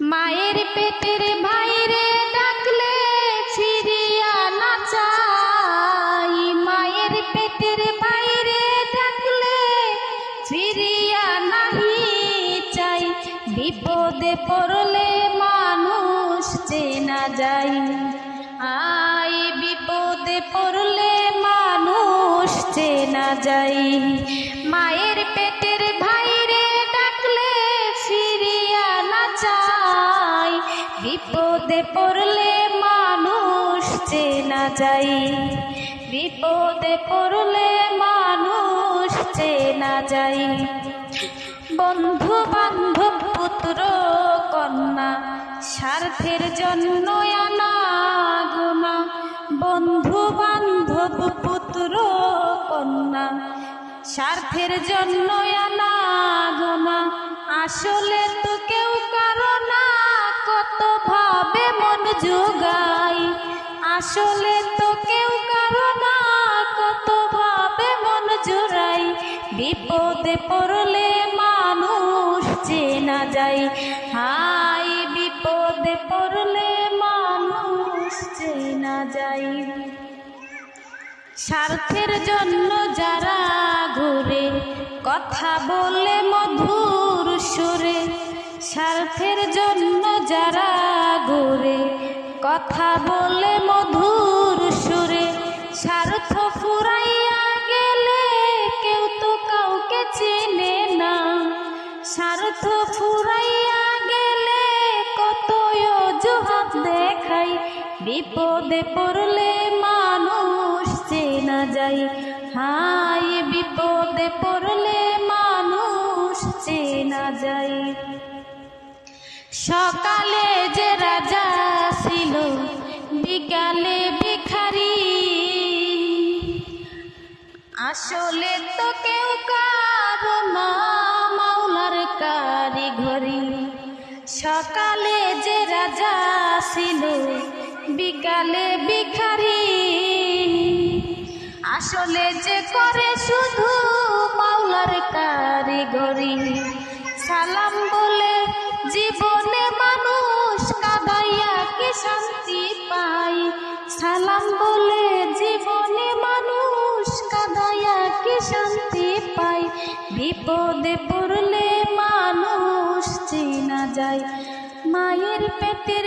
মায়ের পেটের ভাইরে ডাকলে ফিরিয়া না চাই। মায়ের পেটের ভাইরে ডাকলে ফিরিয়া নাহি চাই। বিপদে পড়লে মানুষ চেনা যাই আই বিপদে পড়লে মানুষ চেনা যাই মায়ের পড়লে মানুষ চেনা যাই বিপদে পড়লে মানুষ চেনা যাই বন্ধু বান্ধব পুত্র, কন্যা, স্বার্থের জন্য আনা গোনা বন্ধু বান্ধব পুত্র, কন্যা, স্বার্থের জন্য আনা গোনা আসলে তো কেউ যোগাই আসলে তো কেউ কারও না, কত ভাবে মন জোড়াই। বিপদে পড়লে মানুষ চেনা যায়। হাই বিপদে পড়লে মানুষ চেনা যায়। স্বার্থের জন্য স্বার্থের জন্য যারা ঘুরে কথা বলে মধুর সুরে, স্বার্থ ফুরাইয়া গেলে কেউ তো কাউকে চেনে না। স্বার্থ ফুরাইয়া গেলে কত অজুহাত দেখাই, বিপদে পড়লে মানুষ চেনা যায়। হাই বিপদে পড়লে মানুষ চেনা যায়। সকালে যে রাজা ছিল, বিকালে ভিখারি। আসলে তো কেউ কারও না, মাওলার কারিগরি। সকালে যে রাজা ছিল, বিকালে ভিখারি। আসলে যে করে শুধু মাওলার কারিগরি। সালাম বলে জীবনে কাদাইয়া কি শান্তি পাই? বিপদে পড়লে মানুষ চেনা যায়। মায়ের পেটের